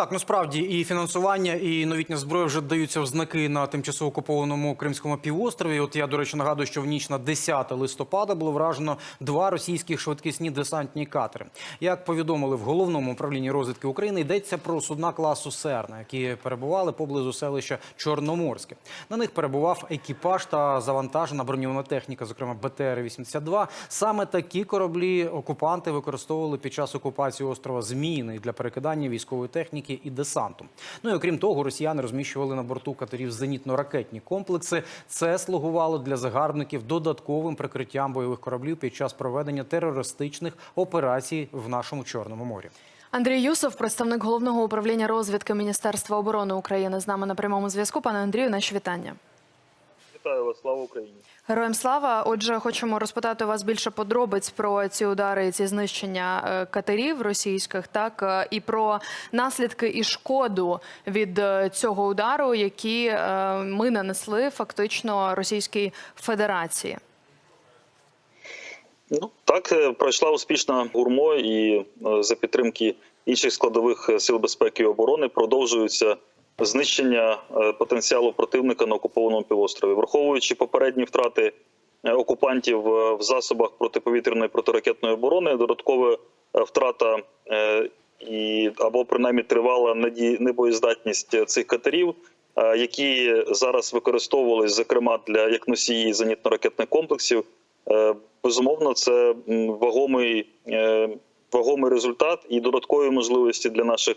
Так, насправді і фінансування, і новітня зброя вже даються в знаки на тимчасово окупованому Кримському півострові. От я, до речі, нагадую, що в ніч на 10 листопада було вражено два російських швидкісні десантні катери. Як повідомили в головному управлінні розвідки України, йдеться про судна класу Серна, які перебували поблизу селища Чорноморське. На них перебував екіпаж та завантажена броньована техніка, зокрема БТР-82. Саме такі кораблі окупанти використовували під час окупації острова Зміїний для перекидання військової техніки і десанту. Ну і окрім того, росіяни розміщували на борту катерів зенітно-ракетні комплекси. Це слугувало для загарбників додатковим прикриттям бойових кораблів під час проведення терористичних операцій в нашому чорному морі. Андрій Юсов, представник головного управління розвідки Міністерства оборони України, з нами на прямому зв'язку. Пане Андрію, наші вітання. Вітаю вас, слава Україні. Героям слава. Отже, хочемо розпитати у вас більше подробиць про ці удари, і ці знищення е, катерів російських, так е, і про наслідки і шкоду від е, цього удару, які ми нанесли фактично Російській Федерації. Ну так пройшла успішна гурмо, і за підтримки інших складових сил безпеки і оборони продовжується знищення е, потенціалу противника на окупованому півострові, враховуючи попередні втрати е, окупантів е, в засобах протиповітряної протиракетної оборони, додаткова втрата і або принаймні тривала небоєздатність цих катерів. Які зараз використовувались зокрема для як носії зенітно-ракетних комплексів, безумовно, це вагомий, вагомий результат і додаткові можливості для наших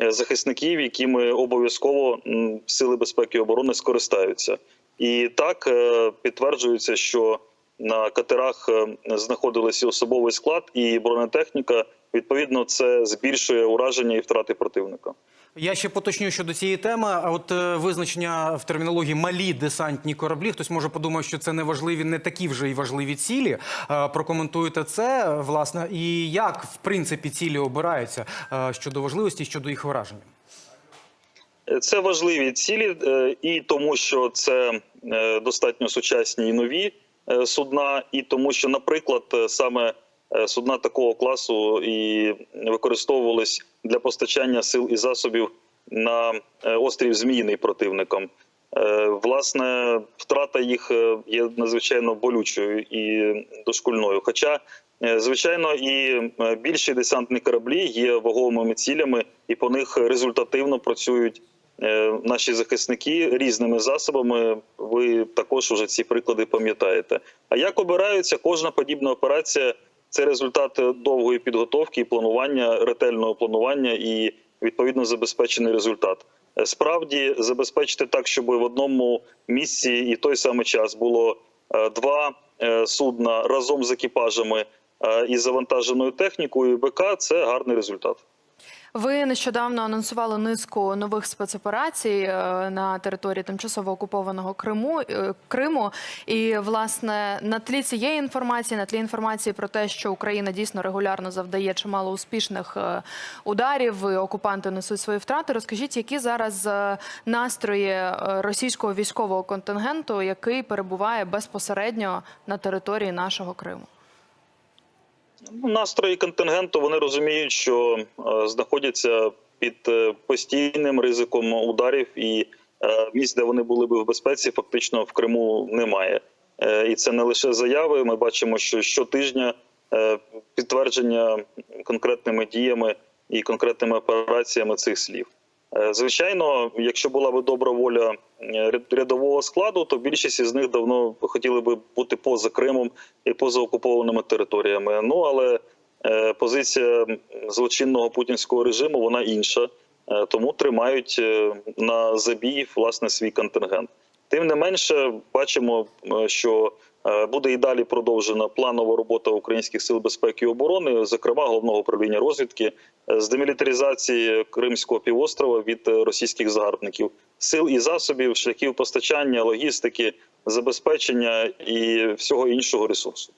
захисників, якими обов'язково сили безпеки і оборони скористаються. І так е, підтверджується, що на катерах е, знаходилися особовий склад і бронетехніка. Відповідно, це збільшує ураження і втрати противника. Я ще поточню щодо цієї теми. А от е, визначення в термінології малі десантні кораблі. Хтось може подумати, що це не важливі, не такі вже й важливі цілі. Е, прокоментуєте це власне, і як в принципі цілі обираються е, щодо важливості, щодо їх враження. Це важливі цілі, е, і тому, що це достатньо сучасні і нові судна, і тому, що, наприклад, саме судна такого класу і використовувались для постачання сил і засобів на е, острів Зміїний противником. Е, Власне, втрата їх е, є надзвичайно болючою і дошкульною. Хоча, е, звичайно, і е, більші десантні кораблі є ваговими цілями, і по них результативно працюють е, наші захисники різними засобами. Ви також уже ці приклади пам'ятаєте. А як обираються кожна подібна операція? Це результат довгої підготовки і планування, ретельного планування і відповідно забезпечений результат. Е, Справді забезпечити так, щоб в одному місці і той самий час було е, два е, судна разом з екіпажами і завантаженою технікою БК. Це гарний результат. Ви нещодавно анонсували низку нових спецоперацій е, на території тимчасово окупованого Криму е, Криму. І власне на тлі цієї інформації, на тлі інформації про те, що Україна дійсно регулярно завдає чимало успішних е, ударів, і окупанти несуть свої втрати. Розкажіть, які зараз настрої російського військового контингенту, який перебуває безпосередньо на території нашого Криму? Настрої контингенту вони розуміють, що е, знаходяться під е, постійним ризиком ударів, і е, місць, де вони були би в безпеці, фактично в Криму немає. І це не лише заяви. Ми бачимо, що щотижня підтвердження конкретними діями і конкретними операціями цих слів. Звичайно, якщо була би добра воля рядового складу, то більшість із них давно хотіли би бути поза Кримом і поза окупованими територіями. Ну але е, позиція злочинного путінського режиму вона інша, Е, тому тримають е, на забій власне свій контингент. Тим не менше, бачимо, що буде і далі продовжена планова робота українських сил безпеки і оборони, зокрема головного управління розвідки е, з демілітаризації Кримського півострова від е, російських загарбників, сил і засобів, шляхів постачання, логістики, забезпечення і всього іншого ресурсу.